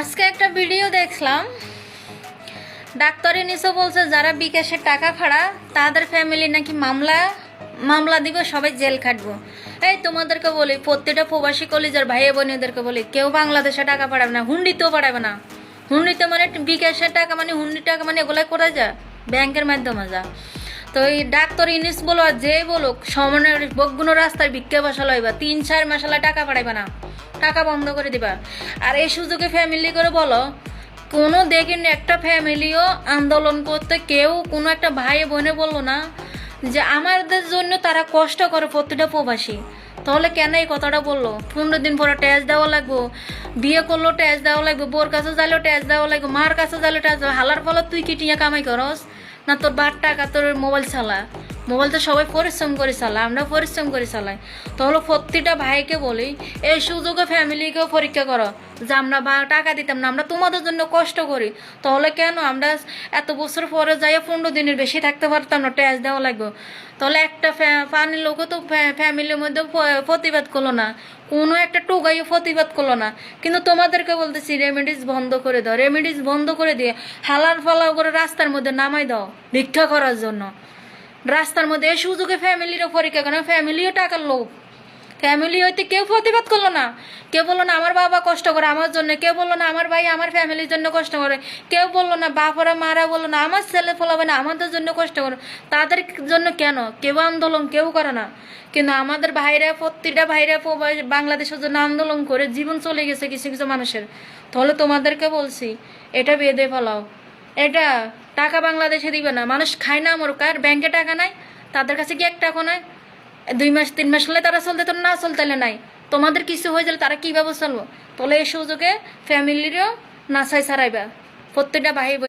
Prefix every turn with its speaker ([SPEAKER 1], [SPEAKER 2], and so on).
[SPEAKER 1] আজকে একটা ভিডিও দেখলাম। ডাক্তারি নিচে বলছে, যারা বিকাশের টাকা খাড়া তাদের ফ্যামিলি নাকি মামলা মামলা দিব, সবাই জেল খাটবো। এই তোমাদেরকে বলি, প্রত্যেকটা প্রবাসী কলেজের ভাই বোনেদেরকে বলি, কেউ বাংলাদেশে টাকা পাঠাবে না, হুন্ডিতেও পাঠাবে না। হুন্ডিতে মানে বিকাশের টাকা মানে হুন্ডি টাকা মানে এগুলাই করে যা ব্যাংকের মাধ্যমে যা তো এই ডাক্তার ইনিস বলো আর যে বলুক, সমানের বকগুনো রাস্তায় ভিক্ষা বসা লইবা তিন চার মাসালা টাকা পাঠাইবা না। টাকা বন্ধ করে দিবা। আর এই সুযোগে ফ্যামিলি করে বলো, কোনো দেখেন একটা ফ্যামিলিও আন্দোলন করতে কেউ কোনো একটা ভাই বোনে বলল না যে আমাদের জন্য তারা কষ্ট করে প্রতিটা প্রবাসী। তাহলে কেন এই কথাটা বলল? পনেরো দিন পরে ট্যাক্স দেওয়া লাগবো, বিয়ে করলেও ট্যাক্স দেওয়া লাগবে, বোর কাছে যাইলেও ট্যাক্স দেওয়া লাগবে, মার কাছে যাইলেও দেওয়া হালার ফলে তুই কি টিয়া কামাই করস? না তোর বার টাকা, তোর মোবাইল চালা। মোবাইল তো সবাই পরিশ্রম করে চালায়, আমরা পরিশ্রম করে চালাই। তাহলে প্রতিটা ভাইকে বলি, এই সুযোগে ফ্যামিলিকেও পরীক্ষা করো, যে আমরা বা টাকা দিতাম না, আমরা তোমাদের জন্য কষ্ট করি। তাহলে কেন আমরা এত বছর পরে যাই পনেরো দিনের বেশি থাকতে পারতাম না, ট্যাক্স দেওয়া লাগবে? তাহলে একটা পানির লোকও তো ফ্যামিলির মধ্যে প্রতিবাদ করল না। কোনো একটা টোকাইও প্রতিবাদ করল না। কিন্তু তোমাদেরকে বলতেছি, রেমেডিস বন্ধ করে দাও, রেমেডিস বন্ধ করে দিয়ে হালার ফালাও করে রাস্তার মধ্যে নামাই দাও, ভিক্ষা করার জন্য। রাস্তার মধ্যে সুযোগে ফ্যামিলির পরীক্ষা করে ফ্যামিলিও টাকার লোভ। ফ্যামিলি হইতে কেউ প্রতিবাদ করল না। কেউ বলল না, আমার বাবা কষ্ট করে আমার জন্য। কেউ বলল না, আমার ভাই আমার ফ্যামিলির জন্য কষ্ট করে। কেউ বলল না, বাপরা, মারা বলল না, আমার ছেলে ফলাবে না, আমাদের জন্য কষ্ট করে। তাদের জন্য কেন? কেউ আন্দোলন কেউ করে না। কিন্তু আমাদের ভাইরা, প্রতিটা ভাইরা বাংলাদেশের জন্য আন্দোলন করে জীবন চলে গেছে কিছু কিছু মানুষের। তাহলে তোমাদেরকে বলছি, এটা বেঁধে ফেলাও। এটা টাকা বাংলাদেশে দিবে না। মানুষ খায় না আমার কার ব্যাংকে টাকা নাই, তাদের কাছে কি এক টাকা নাই? দুই মাস, তিন মাস হলে তারা চলতে তো না চলতে নাই। তোমাদের কিছু হয়ে গেলে তারা কীভাবে চলবো? তাহলে এই সুযোগে ফ্যামিলিরও নাচাই ছাড়াইবা। প্রত্যেকটা বোন